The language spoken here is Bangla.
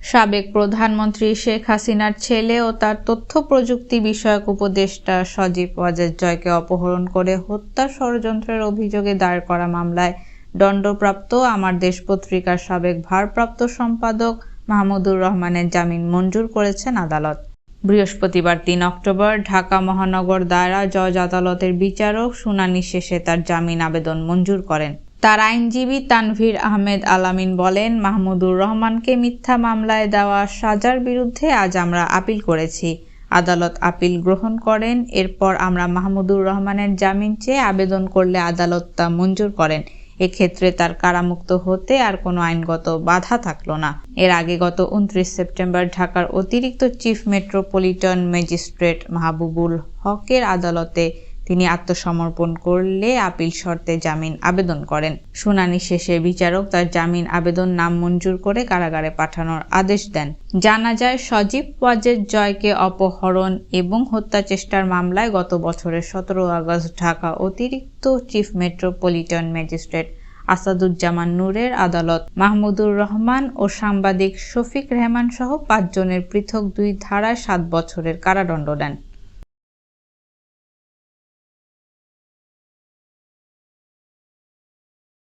সাবেক প্রধানমন্ত্রী শেখ হাসিনার ছেলে ও তার তথ্য প্রযুক্তি বিষয়ক উপদেষ্টা সজীব ওয়াজেদ জয়কে অপহরণ করে হত্যা ষড়যন্ত্রের অভিযোগে দায়ের করা মামলায় দণ্ডপ্রাপ্ত আমার দেশ পত্রিকার সাবেক ভারপ্রাপ্ত সম্পাদক মাহমুদুর রহমানের জামিন মঞ্জুর করেছেন আদালত। বৃহস্পতিবার তিন অক্টোবর ঢাকা মহানগর দায়রা জজ আদালতের বিচারক শুনানি শেষে তার জামিন আবেদন মঞ্জুর করেন। তার আইনজীবী তানভীর আহমেদ আলামিন বলেন, মাহমুদুর রহমানকে মিথ্যা মামলায় দেওয়া সাজার বিরুদ্ধে আজ আমরা আপিল করেছি। আদালত আপিল গ্রহণ করেন, এরপর আমরা মাহমুদুর রহমানের জামিন চেয়ে আবেদন করলে আদালত তা মঞ্জুর করেন। এক্ষেত্রে তার কারামুক্ত হতে আর কোনো আইনগত বাধা থাকল না। এর আগে গত উনত্রিশ সেপ্টেম্বর ঢাকার অতিরিক্ত চিফ মেট্রোপলিটন ম্যাজিস্ট্রেট মাহবুবুল হকের আদালতে তিনি আত্মসমর্পণ করলে আপিল শর্তে জামিন আবেদন করেন। শুনানি শেষে বিচারক তার জামিন আবেদন নাম মঞ্জুর করে কারাগারে পাঠানোর আদেশ দেন। জানা যায়, সজীব ওয়াজেদ জয়কে অপহরণ এবং হত্যা চেষ্টার মামলায় গত বছরের সতেরো আগস্ট ঢাকা অতিরিক্ত চিফ মেট্রোপলিটন ম্যাজিস্ট্রেট আসাদুজ্জামান নূরের আদালত, মাহমুদুর রহমান ও সাংবাদিক শফিক রেহমান সহ পাঁচজনের পৃথক দুই ধারায় সাত বছরের কারাদণ্ড দেন।